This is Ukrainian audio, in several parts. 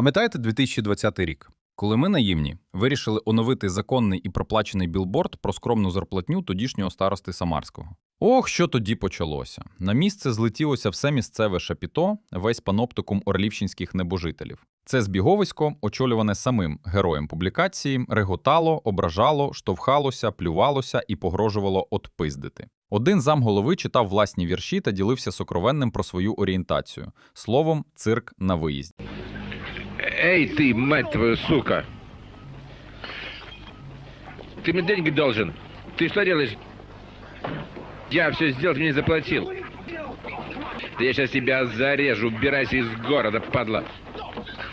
Пам'ятаєте 2020 рік? Коли ми наївні вирішили оновити законний і проплачений білборд про скромну зарплатню тодішнього старости Самарського. Ох, що тоді почалося. На місце злетілося все місцеве шапіто, весь паноптикум орлівщинських небожителів. Це збіговисько, очолюване самим героєм публікації, реготало, ображало, штовхалося, плювалося і погрожувало отпиздити. Один замголови читав власні вірші та ділився сокровенним про свою орієнтацію словом, цирк на виїзді. Эй, ты, мать твою, сука! Ты мне деньги должен. Ты что делаешь? Я все сделал, ты мне не заплатил. Да я сейчас тебя зарежу. Убирайся из города, падла.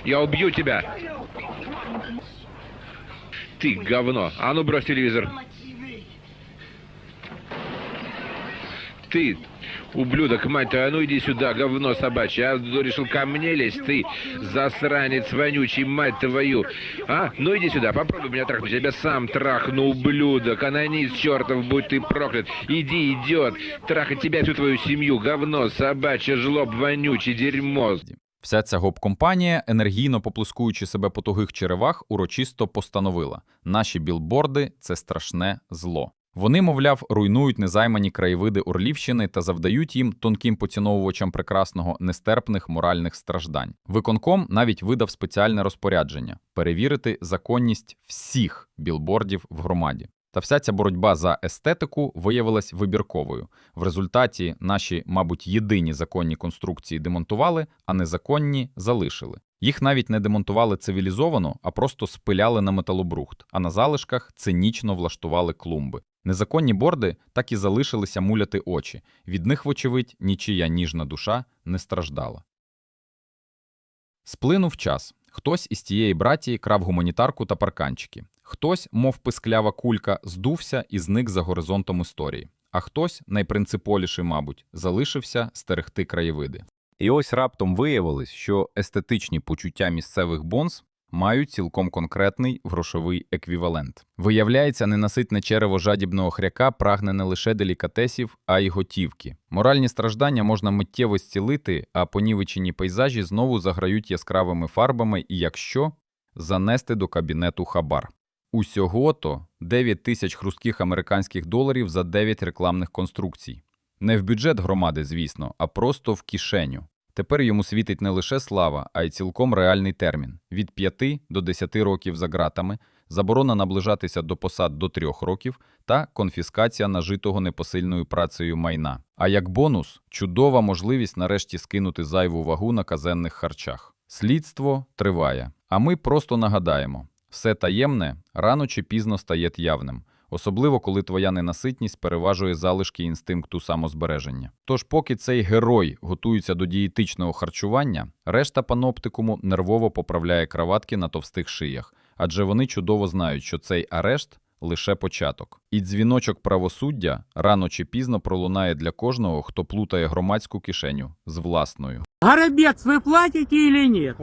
Я убью тебя. Ты говно. А ну брось телевизор. Ты, ублюдок, мать твою, а ну иди сюда, говно собачье. А решил ко мне лезть, ты, засранец вонючий, мать твою. А, ну иди сюда, попробуй меня трахнуть. Я тебя сам трахну, ублюдок, анонист чертов, будь ты проклят. Иди, идиот, трахать тебя и всю твою семью, говно собачье, жлоб вонючий, дерьмо. Вся ця гоп-компанія, енергійно поплескуючи себе по тугих черевах, урочисто постановила: наші білборди це страшне зло. Вони, мовляв, руйнують незаймані краєвиди Орлівщини та завдають їм тонким поціновувачам прекрасного нестерпних моральних страждань. Виконком навіть видав спеціальне розпорядження перевірити законність всіх білбордів в громаді. Та вся ця боротьба за естетику виявилась вибірковою. В результаті наші, мабуть, єдині законні конструкції демонтували, а незаконні залишили. Їх навіть не демонтували цивілізовано, а просто спиляли на металобрухт, а на залишках цинічно влаштували клумби. Незаконні борди так і залишилися муляти очі. Від них, вочевидь, нічия ніжна душа не страждала. Сплинув час. Хтось із тієї братії крав гуманітарку та парканчики. Хтось, мов писклява кулька, здувся і зник за горизонтом історії. А хтось, найпринциполіший, мабуть, залишився стерегти краєвиди. І ось раптом виявилось, що естетичні почуття місцевих бонз мають цілком конкретний грошовий еквівалент. Виявляється, ненаситне черево жадібного хряка прагне не лише делікатесів, а й готівки. Моральні страждання можна миттєво зцілити, а понівечені пейзажі знову заграють яскравими фарбами і, якщо, занести до кабінету хабар. Усього-то 9 тисяч хрустких американських доларів за 9 рекламних конструкцій. Не в бюджет громади, звісно, а просто в кишеню. Тепер йому світить не лише слава, а й цілком реальний термін – від 5 до 10 років за ґратами, заборона наближатися до посад до 3 років та конфіскація нажитого непосильною працею майна. А як бонус – чудова можливість нарешті скинути зайву вагу на казенних харчах. Слідство триває. А ми просто нагадаємо – все таємне рано чи пізно стає явним. Особливо, коли твоя ненаситність переважує залишки інстинкту самозбереження. Тож, поки цей герой готується до дієтичного харчування, решта паноптикуму нервово поправляє краватки на товстих шиях, адже вони чудово знають, що цей арешт лише початок. І дзвіночок правосуддя рано чи пізно пролунає для кожного, хто плутає громадську кишеню з власною. Горобец вы платите или нет?